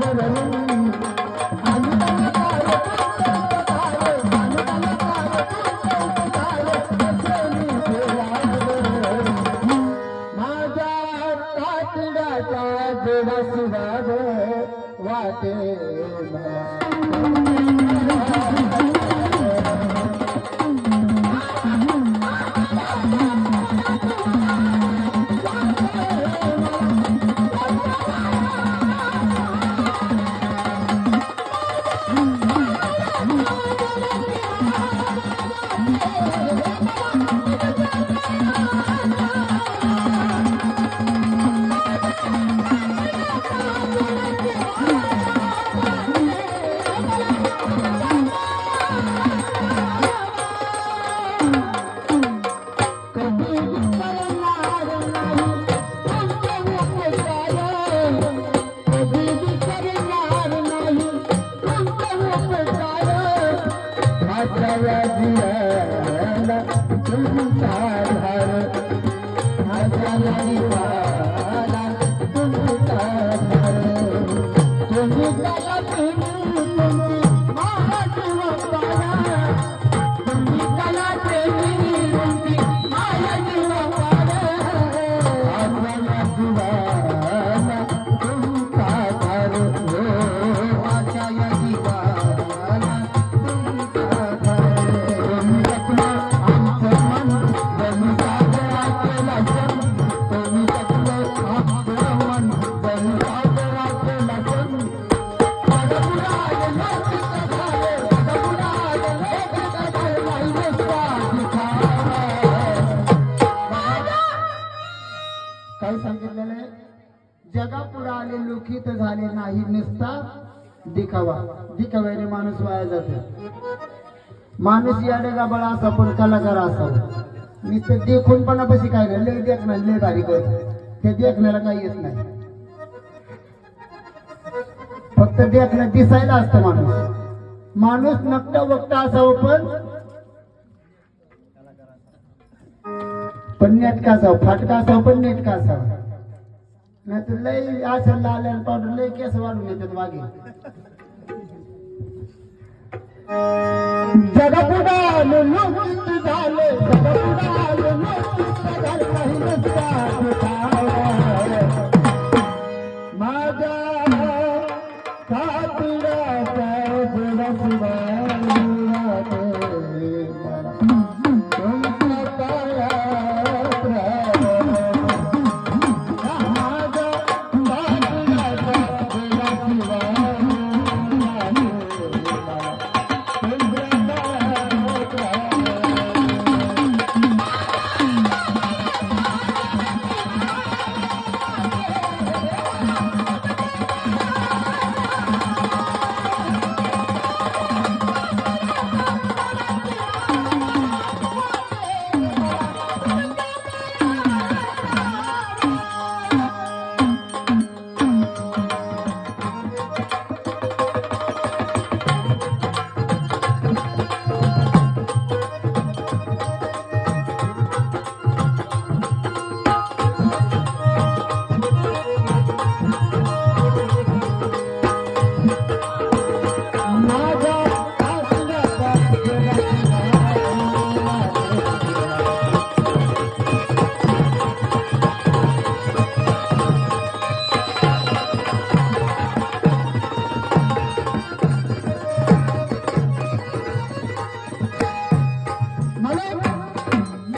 மனவரும் जगापुढे आले लोकित झाले नाही निसता दिखावा. दिखाव्याने माणूस वाया जातो. माणूस याडे गाबळा असा पण कलाकार असावा नुसतं देखून पण पशी काय नाही लय देखणार लय भारी करत ते देखण्याला काही येत नाही. फक्त देखणं दिसायला असतं माणूस. माणूस नकट वक्त असावं पण पण नेटका असावं फाटका असावं पण नेटका असावं. नाही तर लय असं लाल पावडर लय केस वाढून येतात मागे. जगापुढा